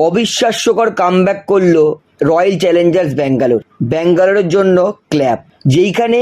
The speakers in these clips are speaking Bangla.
অবিশ্বাস্যকর কামব্যাক করল রয়্যাল চ্যালেঞ্জার্স ব্যাঙ্গালোর ব্যাঙ্গালোরের জন্য ক্ল্যাপ যেইখানে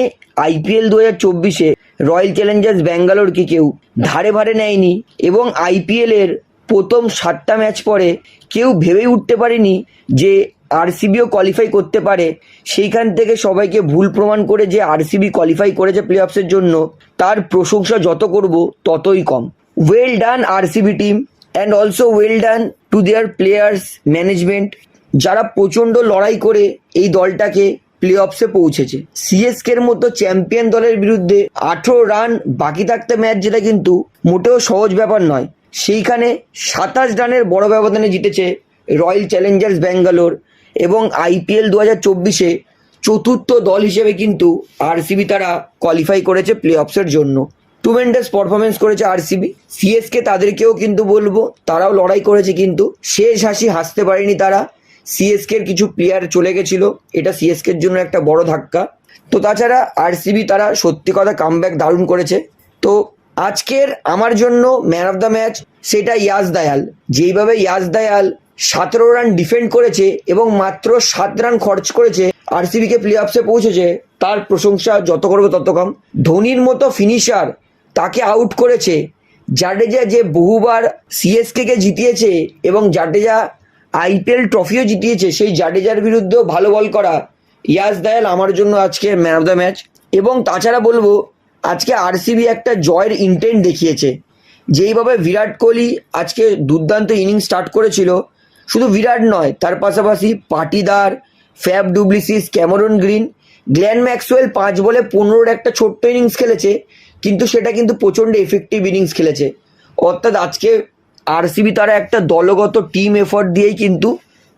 আইপিএল দু হাজার চব্বিশে রয়্যাল চ্যালেঞ্জার্স ব্যাঙ্গালোরকে কেউ ধারে ভারে নেয়নি এবং আইপিএলের প্রথম সাতটা ম্যাচ পরে কেউ ভেবেই উঠতে পারেনি যে আরসিবিও কোয়ালিফাই করতে পারে। সেইখান থেকে সবাইকে ভুল প্রমাণ করে যে আরসিবি কোয়ালিফাই করেছে প্লে অফসের জন্য, তার প্রশংসা যত করব ততই কম। Well done RCB team and also well done to their players management যারা প্রচণ্ড লড়াই করে এই দলটাকে প্লে অফসে পৌঁছেছে। সিএসকের মতো চ্যাম্পিয়ন দলের বিরুদ্ধে আঠেরো রান বাকি থাকতে ম্যাচ যেটা কিন্তু মোটেও সহজ ব্যাপার নয়। সেইখানে সাতাশ রানের বড় ব্যবধানে জিতেছে রয়্যাল চ্যালেঞ্জার্স ব্যাঙ্গালোর এবং আইপিএল দু হাজার চব্বিশে চতুর্থ দল হিসেবে কিন্তু আরসিবি তারা কোয়ালিফাই করেছে প্লে অফসের জন্য। টুমেন্ডাস পারফরমেন্স করেছে আরসিবি সিএসকে তাদেরকেও কিন্তু বলব, তারাও লড়াই করেছে কিন্তু শেষ হাসি হাসতে পারেনি তারা। সিএসকের কিছু প্লেয়ার চলে গেছিল, এটা সিএসকের জন্য একটা বড় ধাক্কা। তো তাছাড়া আরসিবি তারা সত্যি কথা কামব্যাক দারুণ করেছে। তো আজকের আমার জন্য ম্যান অফ দ্য ম্যাচ সেটা ইয়াজ দায়াল। যেইভাবে ইয়াজ দায়াল সতেরো রান ডিফেন্ড করেছে এবং মাত্র সাত রান খরচ করেছে আরসিবিকে প্লে অফসে পৌঁছেছে, তার প্রশংসা যত করবে তত কম। ধোনির মতো ফিনিশার তাকে আউট করেছে। জাডেজা যে বহুবার সিএসকে জিতিয়েছে এবং জাডেজা আইপিএল ট্রফিও জিতিয়েছে, সেই জাডেজার বিরুদ্ধেও ভালো বল করা ইয়াস দায়াল আমার জন্য আজকে ম্যান অফ দ্য ম্যাচ এবং তাছাড়া বলব, আজকে আরসিবি একটা জয়ের ইন্টেন্ট দেখিয়েছে। যেইভাবে বিরাট কোহলি আজকে দুর্দান্ত ইনিংস স্টার্ট করেছিল, শুধু বিরাট নয়, তার পাশাপাশি Patidar Faf du Plessis Cameron Green Glenn Maxwell পাঁচ বলে পনেরোর একটা ছোট্ট ইনিংস খেলেছে। কিন্তু সেটা কিন্তু প্রচণ্ড এফেক্টিভ ইনিংস খেলেছে। অর্থাৎ আজকে আরসিবি তারা একটা দলগত টিম এফর্ট দিয়েই কিন্তু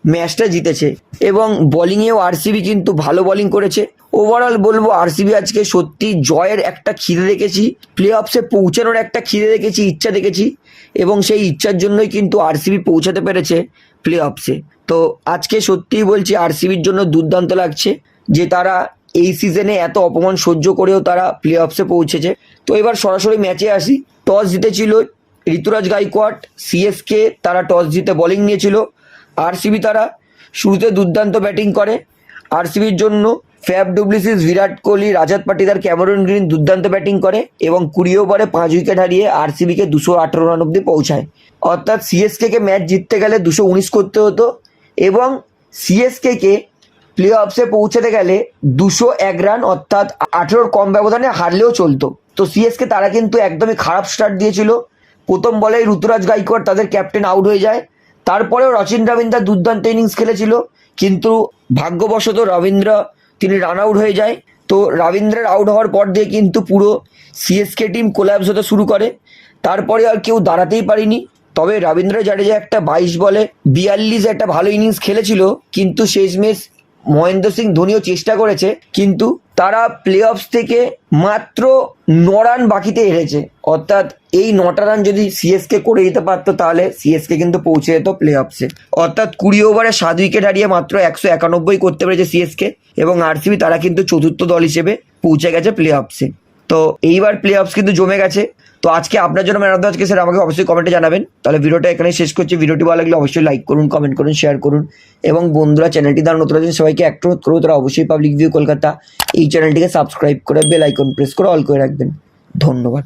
ম্যাচটা জিতেছে। এবং বোলিংয়েও আরসিবি কিন্তু ভালো বোলিং করেছে। ওভারঅল বলব আরসিবি আজকে সত্যি জয়ের একটা খিদে দেখেছি প্লে অফসে পৌঁছানোর একটা খিদে দেখেছি, ইচ্ছা দেখেছি, এবং সেই ইচ্ছার জন্যই কিন্তু আরসিবি পৌঁছাতে পেরেছে প্লে অফসে তো আজকে সত্যিই বলছি আরসিবির জন্য দুর্দান্ত লাগছে যে তারা এই সিজনে এত অপমান সহ্য করেও তারা প্লে অফসে পৌঁছেছে। তো এবার সরাসরি ম্যাচে আসি। টস জিতেছিল ঋতুরাজ গাইকোয়াট সিএসকে তারা টস জিতে বোলিং নিয়েছিল। আরসিবি তারা শুরুতে দুর্দান্ত ব্যাটিং করে। আরসিবির জন্য Faf du Plessis Virat Kohli Rajat Patidar, Cameron Green দুর্দান্ত ব্যাটিং করে এবং কুড়ি ওভারে পাঁচ উইকেট হারিয়ে আরসিবিকে দুশো আঠেরো রান অব্দি পৌঁছায়। অর্থাৎ সিএসকে ম্যাচ জিততে গেলে দুশো উনিশ করতে হতো এবং সিএসকে প্লে অফসে পৌঁছাতে গেলে দুশো এক রান অর্থাৎ আঠেরোর কম ব্যবধানে হারলেও চলতো। তো সিএসকে তারা কিন্তু একদমই খারাপ স্টার্ট দিয়েছিল। প্রথম বলে ঋতুরাজ গাইকোয়াড় তাদের ক্যাপ্টেন আউট হয়ে যায়। তারপরেও রচিন রবীন্দ্র দুর্দান্ত ইনিংস খেলেছিল। কিন্তু ভাগ্যবশত রবীন্দ্র তিনি রান আউট হয়ে যায়। তো রবীন্দ্রের আউট হওয়ার পর দিয়ে কিন্তু পুরো সিএসকে টিম কোলাপস হতে শুরু করে। তারপরে আর কেউ দাঁড়াতেই পারিনি। তবে রবীন্দ্র জাডেজা একটা বাইশ বলে বিয়াল্লিশ একটা ভালো ইনিংস খেলেছিল। কিন্তু শেষমেশ মহেন্দ্র সিং ধোনিও চেষ্টা করেছে, কিন্তু তারা প্লে অফস থেকে মাত্র ন রান বাকিতে হেরেছে। অর্থাৎ এই নটা রান যদি সিএসকে করে দিতে পারতো তাহলে সিএসকে কিন্তু পৌঁছে যেত প্লে অফসে অর্থাৎ কুড়ি ওভারে সাত উইকেট হারিয়ে মাত্র একশো একানব্বই করতে পেরেছে সিএসকে এবং আরসিবি তারা কিন্তু চতুর্থ দল হিসেবে পৌঁছে গেছে প্লে অফসে তো এইবার প্লে অফস কিন্তু জমে গেছে। তো আজকে আপনার জন্য ম্যান অফ দ্য আজকে স্যার, আমাকে অবশ্যই কমেন্টে জানাবেন। তাহলে ভিডিওটা এখানে শেষ করছি। ভিডিওটি ভালো লাগলে অবশ্যই লাইক করুন কমেন্ট করুন শেয়ার করুন। এবং বন্ধুরা চ্যানেলটি দ্বারা নতুন আছেন, সবাইকে একটা অনুরোধ করব তারা অবশ্যই পাবলিক ভিউ কলকাতা এই চ্যানেলটিকে সাবস্ক্রাইব করে বেল আইকন প্রেস করে অল করে রাখবেন। ধন্যবাদ।